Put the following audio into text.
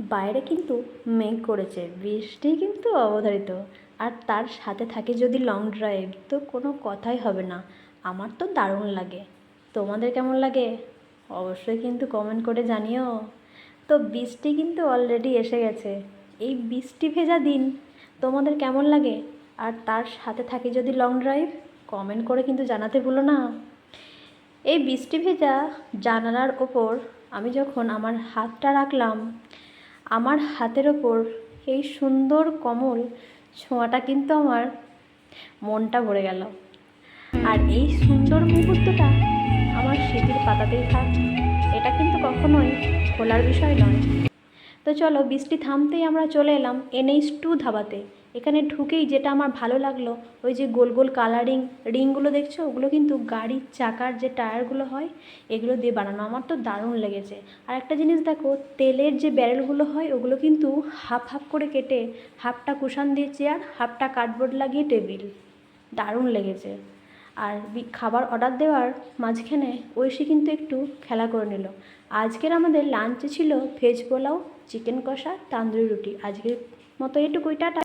বাইরে কিন্তু মেঘ করেছে, বৃষ্টি কিন্তু অবধারিত। আর তার সাথে থাকে যদি লং ড্রাইভ তো কোনো কথাই হবে না। আমার তো দারুণ লাগে। তোমাদের কেমন লাগে? অবশ্যই কিন্তু কমেন্ট করে জানিও। তো বৃষ্টি কিন্তু অলরেডি এসে গেছে। এই বৃষ্টি ভেজা দিন, তোমাদের কেমন লাগে? আর তার সাথে থাকে যদি লং ড্রাইভ কমেন্ট করে কিন্তু জানাতে ভুলো না। এই বৃষ্টি ভেজা জানালার ওপর আমি যখন আমার হাতটা রাখলাম আমার হাতের ওপর এই সুন্দর কমল ছোঁয়াটা কিন্তু আমার মনটা ভরে গেল। আর এই সুন্দর মুহূর্তটা আমার স্মৃতির পাতাতেই থাক, এটা কিন্তু কখনোই খোলার বিষয় নয়। তো চলো, বৃষ্টি থামতেই আমরা চলে এলাম এনএইচ টু ধাবাতে। এখানে ঢুকেই যেটা আমার ভালো লাগল, ওই যে গোল গোল কালারিং রিংগুলো দেখছ? ওগুলো কিন্তু গাড়ির চাকার যে টায়ারগুলো হয়, এগুলো দিয়ে বানানো। আমার তো দারুণ লেগেছে। আর একটা জিনিস দেখো, তেলের যে ব্যারেলগুলো হয়, ওগুলো কিন্তু হাফ হাফ করে কেটে, হাফটা কুশান দিয়ে চেয়ার হাফটা কার্ডবোর্ড লাগিয়ে টেবিল দারুণ লেগেছে। আর খাবার অর্ডার দেওয়ার মাঝখানে ঐশী কিন্তু একটু খেলা করে নিল। আজকের আমাদের লাঞ্চে ছিল ভেজ পোলাও চিকেন কষা, তান্দুরি রুটি। আজকের মতো এটুকুই, টাটা।